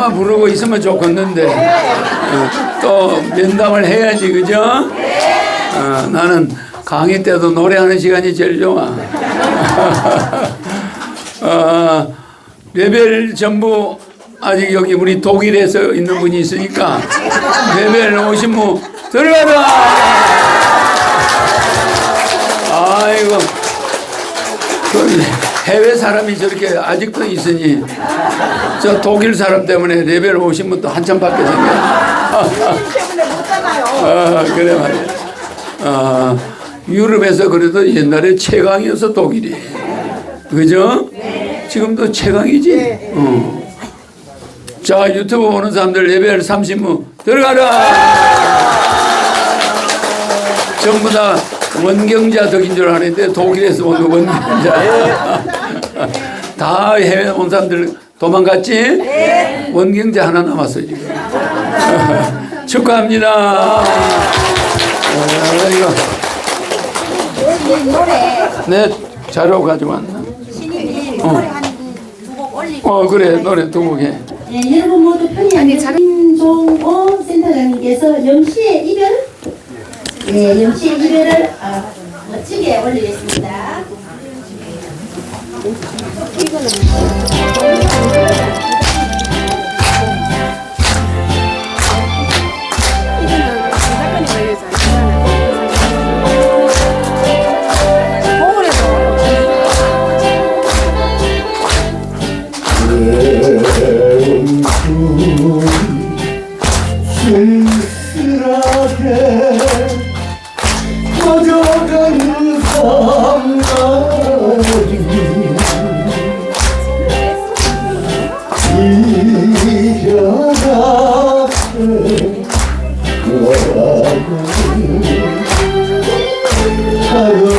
노래만 부르고 있으면 좋겠는데 어, 또 면담을 해야지 그죠? 어, 나는 강의 때도 노래하는 시간이 제일 좋아. 어, 레벨 전부 아직 여기 우리 독일에서 있는 분이 있으니까 레벨 오신 분 들어가라. 아이고 그 해외 사람이 저렇게 아직도 있으니 저 독일 사람 때문에 레벨 오신 분도 한참 밖에 생겨. 때문에 못 가나요? 아, 그래 말이야. 아, 유럽에서 그래도 옛날에 최강이어서 독일이. 그죠? 지금도 최강이지? 어. 자, 유튜브 보는 사람들 레벨 30무 들어가라! 전부 다 원경자 덕인 줄 아는데 독일에서 온 원경자. 다 해외 온 사람들 도망갔지? 원경자 하나 남았어, 지금. 축하합니다. 어, 노래 내 자료 가져왔나? 신인이 노래 한두곡 올리고 어 그래 노래 두곡 해. 네, 여러분 모두 편히 앉아 김종호 센터장님께서 영시의 이별 네, 영시의 이별을 아, 멋지게 올리겠습니다. 한없이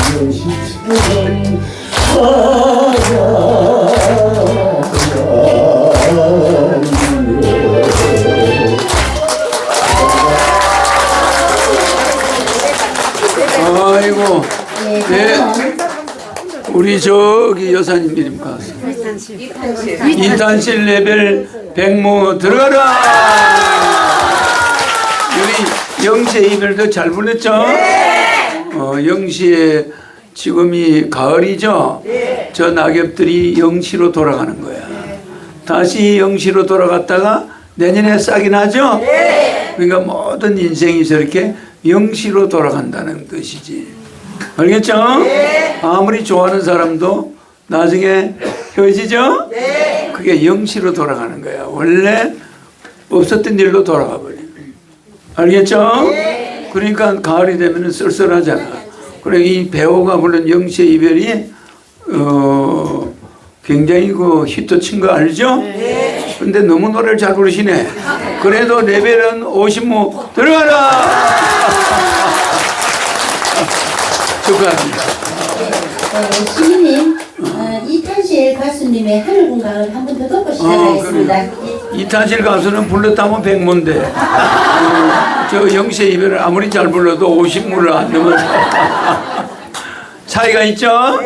것이처럼 살아가요 아이고 네 우리 저기 여사님 이름 가서 이탄실 레벨 백무 들어가라. 우리 영시의 이별도 잘 불렀죠? 어, 영시의 지금이 가을이죠? 저 낙엽들이 영시로 돌아가는 거야. 다시 영시로 돌아갔다가 내년에 싹이 나죠? 그러니까 모든 인생이 저렇게 영시로 돌아간다는 뜻이지. 알겠죠? 아무리 좋아하는 사람도 나중에 헤어지죠? 그게 영시로 돌아가는 거야. 원래 없었던 일로 돌아가 버려. 알겠죠? 그러니까 가을이 되면 쓸쓸하잖아. 그래 이 배우가 물론 영시의 이별이 어 굉장히 그 히트 친 거 알죠? 근데 너무 노래를 잘 부르시네. 그래도 레벨은 50모 들어가라! 축하합니다. 어, 시민님 어, 이탄실 가수님의 하늘 공강을 한 번 더 듣고 시작하겠습니다. 예. 이탄실 가수는 불렀다면 백문데 어, 저 영세 이별을 아무리 잘 불러도 50무를 안 넘어서 차이가 있죠? 어,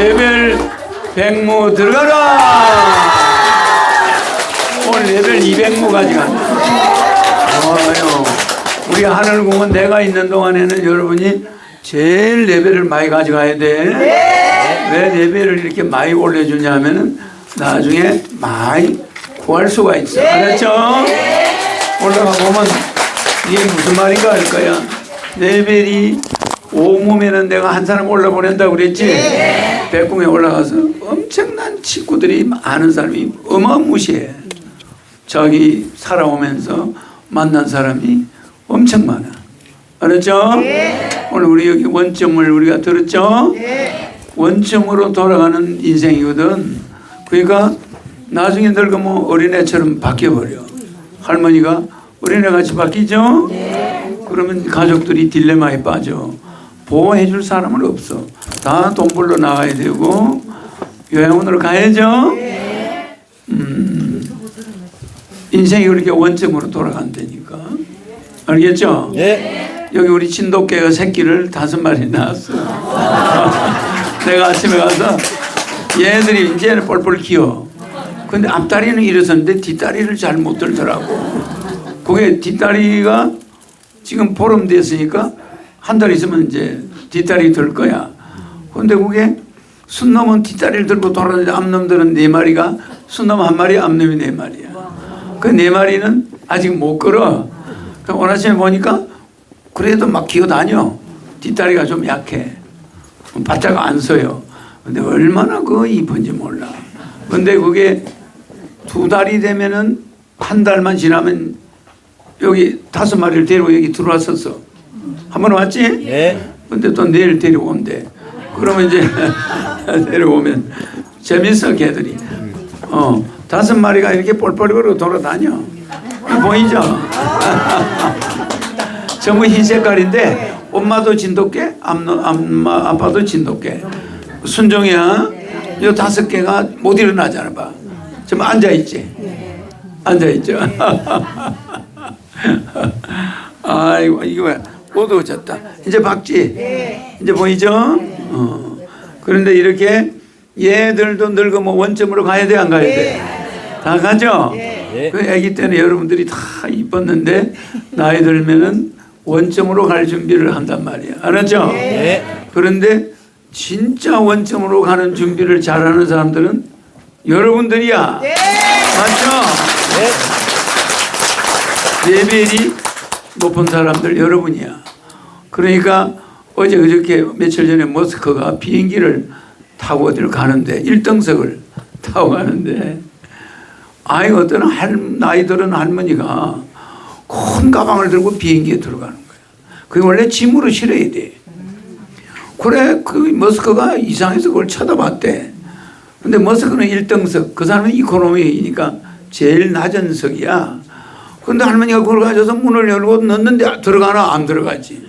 레벨 백무 들어가라! 오늘 레벨 200무 가져간다. 어요 우리 하늘공원 내가 있는 동안에는 여러분이 제일 레벨을 많이 가져가야 돼. 왜 레벨을 이렇게 많이 올려주냐 하면은 나중에 많이 구할 수가 있어. 알았죠? 올라가 보면 이게 무슨 말인가 할 거야. 레벨이 5무면은 내가 한 사람 올라 보낸다고 그랬지? 백궁에 올라가서 엄청난 친구들이 많은 사람이 어마무시해. 자기 살아오면서 만난 사람이 엄청 많아. 알았죠? 오늘 우리 여기 원점을 우리가 들었죠? 원점으로 돌아가는 인생이거든. 그러니까 나중에 늙으면 어린애처럼 바뀌어버려. 할머니가 어린애같이 바뀌죠? 그러면 가족들이 딜레마에 빠져. 보호해 줄 사람은 없어. 다 돈 벌러 나가야 되고, 요양원으로 가야죠. 음, 인생이 그렇게 원점으로 돌아간다니까. 알겠죠? 예. 여기 우리 진돗개가 새끼를 다섯 마리 낳았어. 내가 아침에 가서 얘들이 이제는 뻘뻘 기어. 근데 앞다리는 일어섰는데 뒷다리를 잘 못 들더라고. 그게 뒷다리가 지금 보름 됐으니까 한 달 있으면 이제 뒷다리 들 거야. 근데 그게 순놈은 뒷다리를 들고 돌아다니는데 앞놈들은 네 마리가 순놈 한 마리, 앞놈이 네 마리야. 그 네 마리는 아직 못 걸어. 그 오늘 아침에 보니까 그래도 막 기어다녀. 뒷다리가 좀 약해. 바짝 안 서요. 근데 얼마나 그 이쁜지 몰라. 근데 그게 두 달이 되면은 한 달만 지나면 여기 다섯 마리를 데리고 여기 들어왔었어. 한 번 왔지? 예. 근데 또 내일 데려온대. 그러면 이제 데려오면 재밌어 걔들이. 어 다섯 마리가 이렇게 뻘뻘거리고 돌아다녀. 보이죠? 전부 흰 색깔인데 엄마도 진돗개, 암마, 아빠도 진돗개. 순종이야. 요 다섯 개가 못 일어나잖아 봐. 지금 앉아 있지. 앉아 있죠. 아이고 이거 왜 어두워졌다. 이제 박지. 이제 보이죠? 어. 그런데 이렇게 얘들도 늙으면 원점으로 가야 돼 안 가야 돼? 다 가죠? 예. 그 아기 때는 여러분들이 다 이뻤는데 나이 들면은 원점으로 갈 준비를 한단 말이야. 알았죠? 예. 그런데 진짜 원점으로 가는 준비를 잘하는 사람들은 여러분들이야. 맞죠? 예. 레벨이 높은 사람들 여러분이야. 그러니까 어제 그저께 며칠 전에 모스크가 비행기를 타고 어디를 가는데 1등석을 타고 가는데 아이 어떤 할, 나이 들은 할머니가 큰 가방을 들고 비행기에 들어가는 거야. 그게 원래 짐으로 실어야 돼. 그래 그 머스크가 이상해서 그걸 쳐다봤대. 근데 머스크는 1등석, 그 사람은 이코노미니까 제일 낮은 석이야. 근데 할머니가 그걸 가져서 문을 열고 넣는데 들어가나 안 들어가지.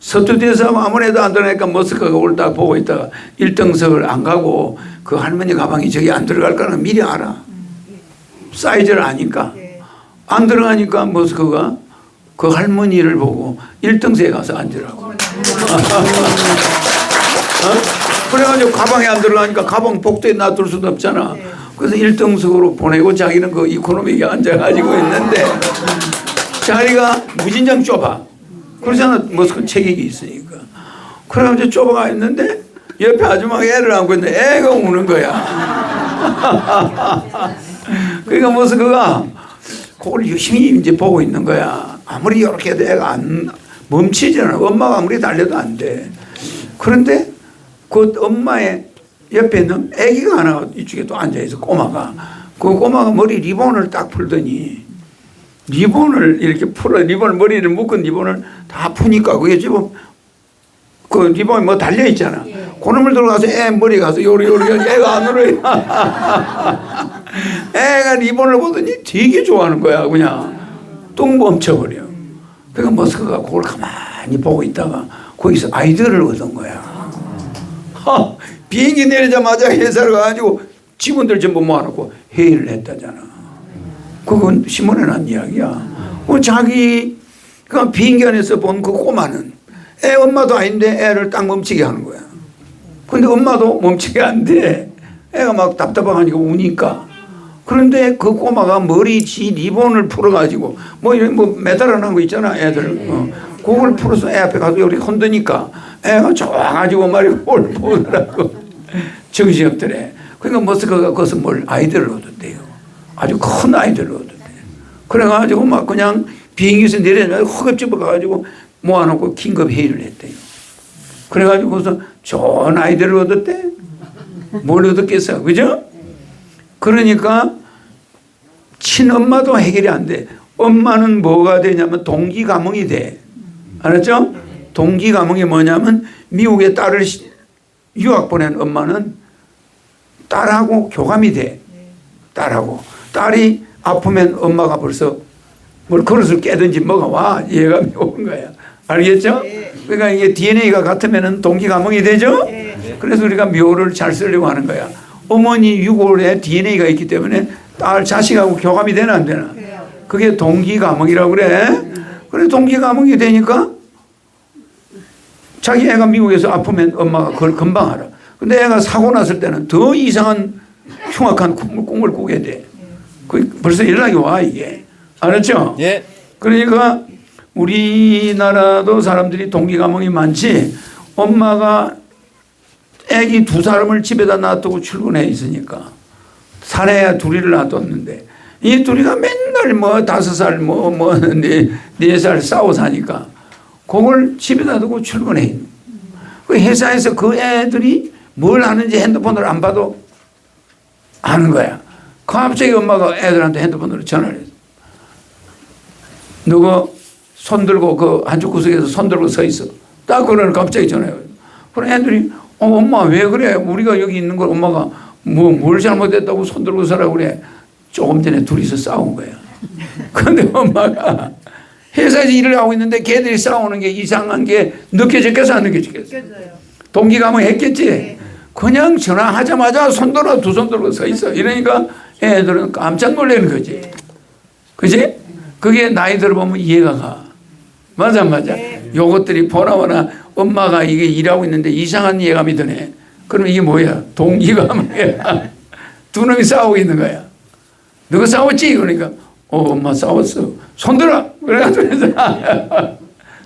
서투대서 아무래도 안 들어가니까 머스크가 그걸 딱 보고 있다가 1등석을 안 가고 그 할머니 가방이 저기 안 들어갈 거는 미리 알아. 사이즈를 아니까. 안 들어가니까 머스크가 그 할머니를 보고 1등석에 가서 앉으라고. 어? 그래가지고 가방에 안 들어가니까 가방 복도에 놔둘 수도 없잖아. 그래서 1등석으로 보내고 자기는 그 이코노미에 앉아가지고 있는데 자리가 무진장 좁아. 그러잖아. 머스크 체격이 있으니까. 그래가지고 좁아가 있는데 옆에 아줌마가 애를 안고 있는데 애가 우는 거야. 그러니까 머스크가 그걸 열심히 이제 보고 있는 거야. 아무리 이렇게 해도 애가 안 멈추잖아. 엄마가 아무리 달려도 안 돼. 그런데 그 엄마의 옆에는 아기가 하나 이쪽에 또 앉아있어 꼬마가 그 꼬마가 머리 리본을 딱 풀더니 리본을 이렇게 풀어 리본 머리를 묶은 리본을 다 푸니까 그게 지금 그 리본이 뭐 달려 있잖아. 그놈을 들어가서 애 머리 가서 요리 요리 애가 안 울어요. 애가 리본을 보더니 되게 좋아하는 거야 그냥 똥 멈춰버려. 그러니까 머스크가 그걸 가만히 보고 있다가 거기서 아이디어를 얻은 거야. 하, 비행기 내리자마자 회사를 가가지고 직원들 전부 모아놓고 회의를 했다잖아. 그건 신문에 난 이야기야. 그 자기 그 비행기 안에서 본 그 꼬마는 애 엄마도 아닌데 애를 딱 멈추게 하는 거야. 근데 엄마도 멈추게 안 돼. 애가 막 답답하니까 우니까. 그런데 그 꼬마가 머리 지 리본을 풀어가지고 뭐 이런 뭐 매달아 놓은 거 있잖아 애들. 어. 그걸 풀어서 애 앞에 가서 이렇게 흔드니까 애가 좋아가지고 말이야 뭘 보더라고. 정신없더래. 그러니까 머스크가 거기서 뭘 아이디어를 얻었대요. 아주 큰 아이디어를 얻었대. 그래가지고 막 그냥 비행기에서 내려가지고 허겁지겁 가가지고 모아놓고 긴급 회의를 했대요. 그래가지고 거기서 좋은 아이디어를 얻었대. 뭘 얻었겠어. 그죠? 그러니까 친엄마도 해결이 안 돼. 엄마는 뭐가 되냐면 동기 감흥이 돼. 알았죠? 동기 감흥이 뭐냐면 미국에 딸을 시- 유학 보낸 엄마는 딸하고 교감이 돼. 딸하고. 딸이 아프면 엄마가 벌써 뭘 그릇을 깨든지 뭐가 와. 얘가 온 거야. 알겠죠? 그러니까 이게 DNA가 같으면은 동기 감흥이 되죠? 그래서 우리가 묘를 잘 쓰려고 하는 거야. 어머니 유골에 DNA가 있기 때문에 딸 자식하고 교감이 되나 안 되나? 그게 동기 감흥이라고 그래. 그래 동기 감흥이 되니까 자기 애가 미국에서 아프면 엄마가 그걸 금방 알아. 근데 애가 사고 났을 때는 더 이상한 흉악한 꿈을, 꿈을 꾸게 돼. 그 벌써 연락이 와 이게. 알았죠? 예. 그러니까 우리나라도 사람들이 동기 감흥이 많지 엄마가 애기 두 사람을 집에다 놔두고 출근해 있으니까 사내야 둘이를 놔뒀는데 이 둘이가 맨날 뭐 다섯 살 뭐 뭐네네살 싸워 사니까 그걸 집에다 두고 출근해 그 회사에서 그 애들이 뭘 하는지 핸드폰을 안 봐도 아는 거야. 갑자기 엄마가 애들한테 핸드폰으로 전화를 했어. 누구 손 들고 그 한쪽 구석에서 손 들고 서 있어. 딱 그러는 갑자기 전화해. 그런 애들이 어 엄마 왜 그래? 우리가 여기 있는 걸 엄마가 뭐 뭘 잘못했다고 손 들고 서라고 그래. 조금 전에 둘이서 싸운 거야. 근데 엄마가 회사에서 일을 하고 있는데 걔들이 싸우는 게 이상한 게 느껴졌겠어 안 느껴졌겠어? 동기감흥 했겠지? 그냥 전화하자마자 손 들어 두 손 들고 서 있어. 이러니까 애들은 깜짝 놀라는 거지. 그지? 그게 나이 들어보면 이해가 가. 맞아, 맞아. 요것들이 보나마나 엄마가 이게 일하고 있는데 이상한 이해감이 드네. 그럼 이게 뭐야? 동기감이야. 두 놈이 싸우고 있는 거야. 누가 싸웠지? 그러니까, 어, 엄마 싸웠어. 손 들어! 그래가지고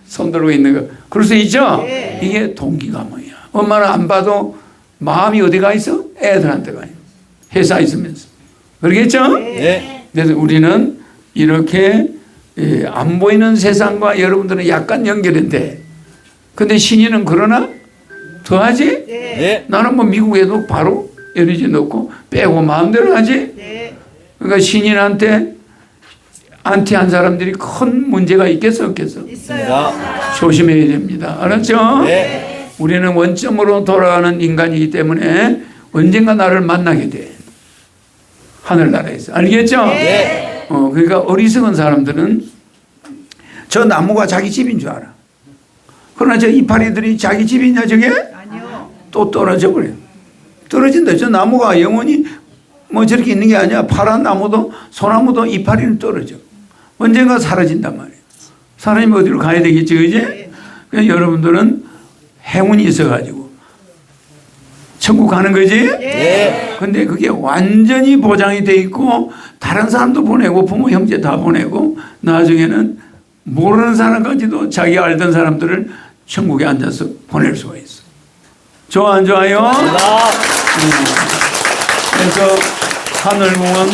손 들고 있는 거. 그럴 수 있죠? 이게 동기감이야. 엄마는 안 봐도 마음이 어디 가 있어? 애들한테 가요. 회사 있으면서. 그러겠죠? 예. 그래서 우리는 이렇게 예, 안 보이는 세상과 여러분들은 약간 연결인데 근데 신인은 그러나 더하지? 예. 나는 뭐 미국에도 바로 에너지 넣고 빼고 마음대로 하지? 그러니까 신인한테 안티한 사람들이 큰 문제가 있겠어 없겠어? 있습니다. 조심해야 됩니다. 알았죠? 예. 우리는 원점으로 돌아가는 인간이기 때문에 언젠가 나를 만나게 돼. 하늘나라에서. 알겠죠? 예. 어, 그러니까 어리석은 사람들은 저 나무가 자기 집인 줄 알아. 그러나 저 이파리들이 자기 집이냐 저게? 아니요. 또 떨어져 버려. 떨어진다. 저 나무가 영원히 뭐 저렇게 있는 게 아니야. 파란 나무도 소나무도 이파리는 떨어져. 언젠가 사라진단 말이야. 사람이 어디로 가야 되겠지, 그지? 그냥 여러분들은 행운이 있어가지고 천국 가는 거지? 예. 근데 그게 완전히 보장이 돼 있고 다른 사람도 보내고 부모 형제 다 보내고 나중에는 모르는 사람까지도 자기 알던 사람들을 천국에 앉아서 보낼 수가 있어. 좋아 안 좋아요? 나. 그래서 하늘공원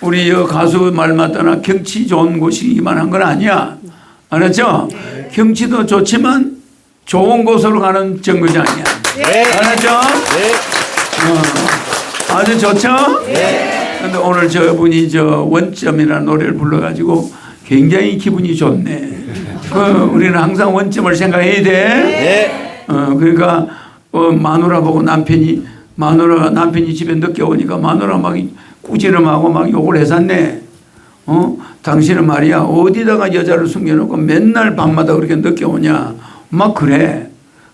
우리 여 가수 말 맞다나 경치 좋은 곳이기만 한 건 아니야. 알았죠? 경치도 좋지만 좋은 곳으로 가는 정거장이야. 예. 알았죠? 예. 어, 아주 좋죠? 근데 오늘 저분이 저 원점이라는 노래를 불러가지고 굉장히 기분이 좋네. 그 우리는 항상 원점을 생각해야 돼. 예. 어, 그러니까 어, 마누라 보고 남편이 마누라가 남편이 집에 늦게 오니까 마누라 막 꾸지름하고 막 욕을 해샀네. 어, 당신은 말이야 어디다가 여자를 숨겨놓고 맨날 밤마다 그렇게 늦게 오냐? 막 그래.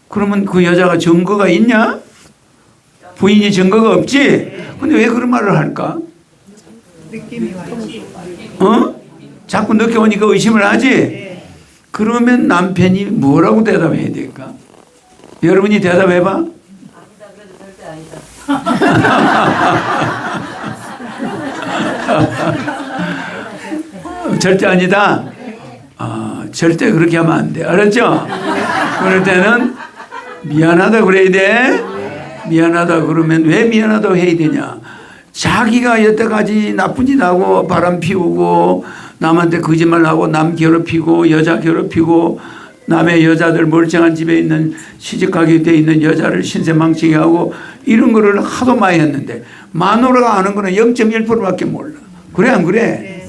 그러면 그 여자가 증거가 있냐? 부인이 증거가 없지. 근데 왜 그런 말을 할까? 어? 자꾸 늦게 오니까 의심을 하지. 그러면 남편이 뭐라고 대답해야 될까? 여러분이 대답해봐. 절대 아니다. 아, 절대 그렇게 하면 안 돼. 알았죠? 그럴 때는 미안하다 그래야 돼. 미안하다 그러면 왜 미안하다고 해야 되냐? 자기가 여태까지 나쁜 짓 하고 바람 피우고 남한테 거짓말하고 남 괴롭히고 여자 괴롭히고 남의 여자들 멀쩡한 집에 있는 시집가게 돼 있는 여자를 신세망치게 하고 이런 거를 하도 많이 했는데 마누라가 아는 거는 0.1%밖에 몰라. 그래 안 그래?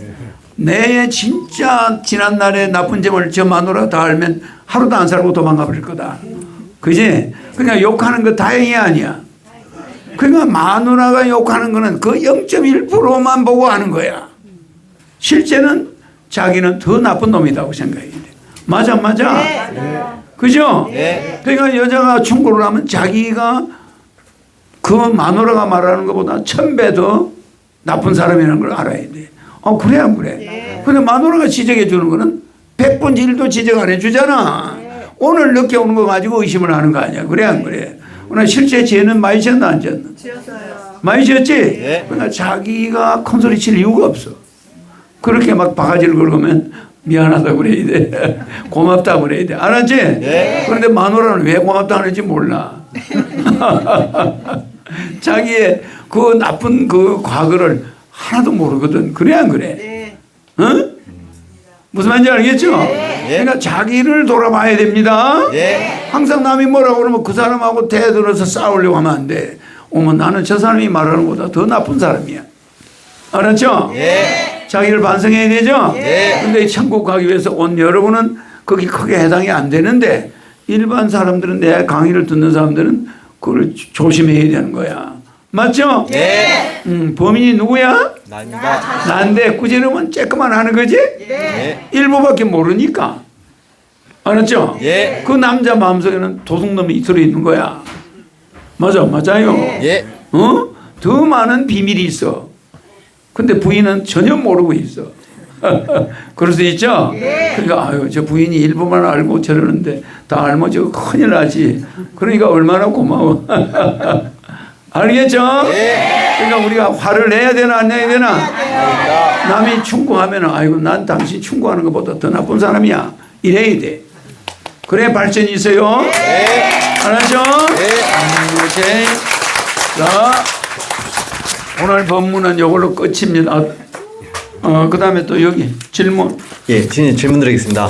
내 진짜 지난날의 나쁜 점을 저 마누라 다 알면 하루도 안 살고 도망가 버릴 거다. 그지? 그러니까 욕하는 거 다행이 아니야. 그러니까 마누라가 욕하는 거는 그 0.1%만 보고 하는 거야. 실제는 자기는 더 나쁜 놈이라고 생각해야 돼. 맞아, 맞아. 그죠? 네. 그러니까 여자가 충고를 하면 자기가 그 마누라가 말하는 것보다 천배 더 나쁜 사람이라는 걸 알아야 돼. 어, 그래, 안 그래? 근데 마누라가 지적해 주는 거는 백분 일도 지적 안 해주잖아. 오늘 늦게 오는 거 가지고 의심을 하는 거 아니야. 그래, 안 그래? 오늘 실제 죄는 많이 지었나, 안 지었나? 많이 지었지? 네. 그러니까 자기가 큰 소리 칠 이유가 없어. 그렇게 막 바가지를 걸으면 미안하다 그래야 돼. 고맙다 그래야 돼. 알았지? 네. 그런데 마누라는 왜 고맙다 하는지 몰라. 자기의 그 나쁜 그 과거를 하나도 모르거든. 그래 안 그래? 응? 무슨 말인지 알겠죠? 그러니까 자기를 돌아봐야 됩니다. 네. 항상 남이 뭐라고 그러면 그 사람하고 대들어서 싸우려고 하면 안 돼. 어머 나는 저 사람이 말하는 것보다 더 나쁜 사람이야. 알았죠? 네. 자기를 반성해야 되죠? 네. 근데 천국 가기 위해서 온 여러분은 거기 크게 해당이 안 되는데 일반 사람들은 내 강의를 듣는 사람들은 그걸 조- 조심해야 되는 거야. 맞죠? 네. 음, 범인이 누구야? 난다. 난데 꾸지르면 쬐끄만 하는 거지? 네. 일부밖에 모르니까. 알았죠? 예. 그 남자 마음속에는 도둑놈이 들어 있는 거야. 맞아, 맞아요. 예. 어? 더 많은 비밀이 있어. 근데 부인은 전혀 모르고 있어. 그럴 수 있죠? 그러니까, 아유, 저 부인이 일부만 알고 저러는데 다 알면 저 큰일 나지. 그러니까 얼마나 고마워. 알겠죠? 그러니까 우리가 화를 내야 되나 안 내야 되나? 남이 충고하면 아이고 난 당신 충고하는 것보다 더 나쁜 사람이야. 이래야 돼. 그래 발전이 있어요. 알았죠? 음, 오케이. 자, 오늘 본문은 이걸로 끝입니다. 어, 그 다음에 또 여기 질문. 예, 신인 질문 드리겠습니다.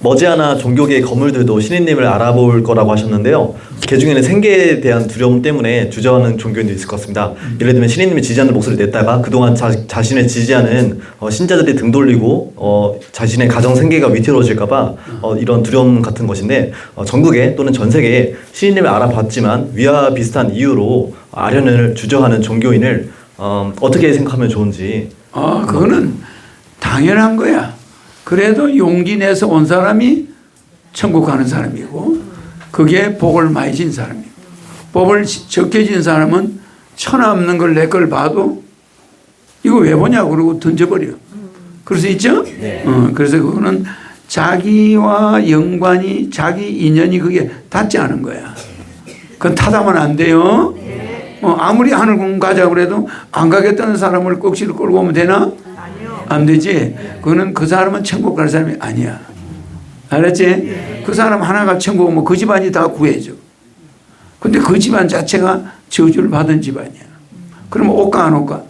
머지않아 종교계의 거물들도 신인님을 알아볼 거라고 하셨는데요. 그 중에는 생계에 대한 두려움 때문에 주저하는 종교인도 있을 것 같습니다. 예를 들면 신인님이 지지하는 목소리를 냈다가 그동안 자, 자신을 지지하는 어, 신자들이 등 돌리고 어, 자신의 가정 생계가 위태로워질까봐 어, 이런 두려움 같은 것인데 어, 전국에 또는 전 세계에 신인님을 알아봤지만 위와 비슷한 이유로 아련을 주저하는 종교인을 어, 어떻게 생각하면 좋은지 아, 그거는 당연한 거야. 그래도 용기 내서 온 사람이 천국 가는 사람이고, 그게 복을 많이 진 사람이고, 복을 적게 진 사람은 천하 없는 걸 내 걸 봐도 이거 왜 보냐 그러고 던져버려. 그럴 수 있죠? 어, 그래서 그거는 자기와 연관이 자기 인연이 그게 닿지 않은 거야. 그건 타다면 안 돼요. 어, 아무리 하늘궁 가자 그래도 안 가겠다는 사람을 꼭지를 끌고 오면 되나? 안 되지. 그거는 그 사람은 천국 갈 사람이 아니야. 알았지? 그 사람 하나가 천국 오면 그 집안이 다 구해줘. 근데 그 집안 자체가 저주를 받은 집안이야. 그러면 올까 안 올까?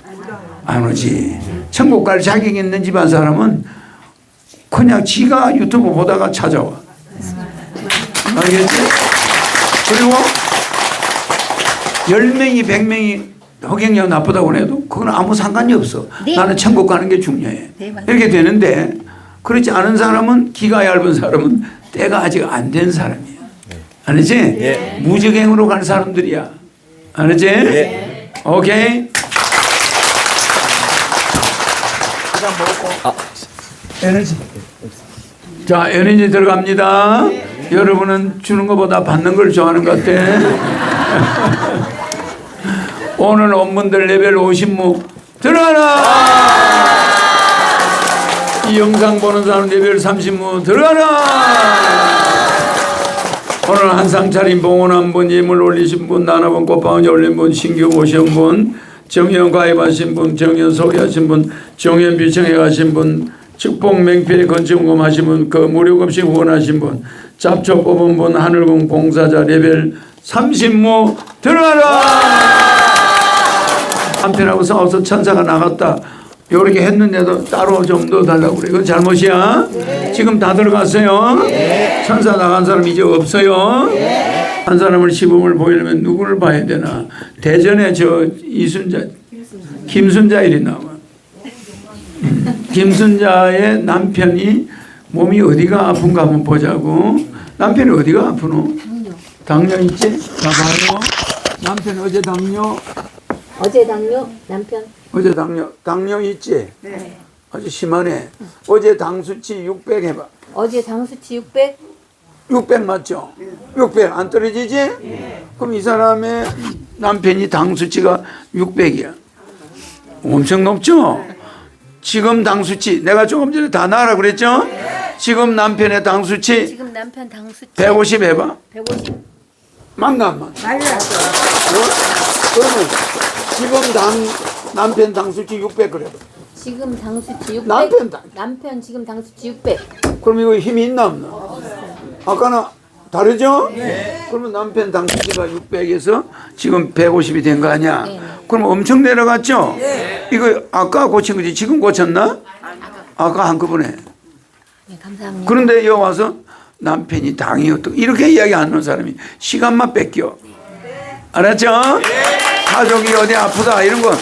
안 오지. 천국 갈 자격 있는 집안 사람은 그냥 지가 유튜브 보다가 찾아와. 알겠지? 그리고 열명이백명이 허경영 나쁘다고 해도 그건 아무 상관이 없어. 네. 나는 천국 가는 게 중요해. 네. 이렇게 되는데 그렇지 않은 사람은 기가 얇은 사람은 때가 아직 안 된 사람이야. 알았지? 예. 무적행으로 갈 사람들이야. 알았지? 예. 오케이. 에너지. 자, 에너지 들어갑니다. 여러분은 주는 것보다 받는 걸 좋아하는 것 같아. 오늘 원문들 레벨 50무 들어가라! 이 영상 보는 사람 레벨 30무 들어가라! 오늘 한상 차린 봉헌 한 분, 예물 올리신 분, 나눠본 꽃방울 올린 분, 신규 오신 분, 정연 가입하신 분, 정연 소개하신 분, 정연 비청해 가신 분, 축복 맹필 건축금 하신 분, 그 무료급식 후원하신 분, 잡초 뽑은 분, 하늘궁 봉사자 레벨 30무 들어가라! 한편하고 싸워서 천사가 나갔다. 요렇게 했는데도 따로 좀 넣어달라고 그래. 이건 잘못이야. 지금 다 들어갔어요. 천사 나간 사람 이제 없어요. 한 사람을 시범을 보이려면 누구를 봐야 되나. 대전에 저 이순자, 김순자 일이 나와. 음, 김순자의 남편이 몸이 어디가 아픈가 한번 보자고. 남편이 어디가 아프노? 당뇨 있지? 자, 봐요. 남편 어제 당뇨 어제 당뇨 남편 어제 당뇨 당뇨 있지? 네. 아주 심하네. 어제 당 수치 600 해봐. 어제 당수치 600, 600 맞죠? 600 안 떨어지지? 그럼 이 사람의 남편이 당 수치가 600이야. 엄청 높죠? 지금 당 수치 내가 조금 전에 다 나라 그랬죠? 지금 남편의 당 수치 지금 남편 당수치 150 해봐. 150. 맞나 안 맞나? 그러면 지금 당 남편 당 수치 600 그래. 지금 당수치 600. 남편 당- 남편 지금 당수치 600. 그럼 이거 힘이 있나 없나? 아까는 다르죠? 그러면 남편 당수치가 600에서 지금 150이 된 거 아니야? 네. 그럼 엄청 내려갔죠? 이거 아까 고친 거지 지금 고쳤나? 아까 한꺼번에. 네, 감사합니다. 그런데 여기 와서 남편이 당이 어떻고 이렇게 이야기 안 하는 사람이 시간만 뺏겨. 알았죠? 가족이 어디 아프다 이런 건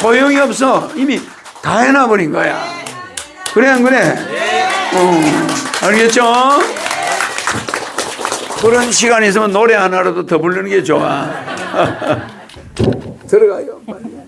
소용이 없어. 이미 다 해놔버린 거야. 그래 안 그래? 어, 알겠죠? 그런 시간이 있으면 노래 하나라도 더 부르는 게 좋아. 들어가요. 빨리.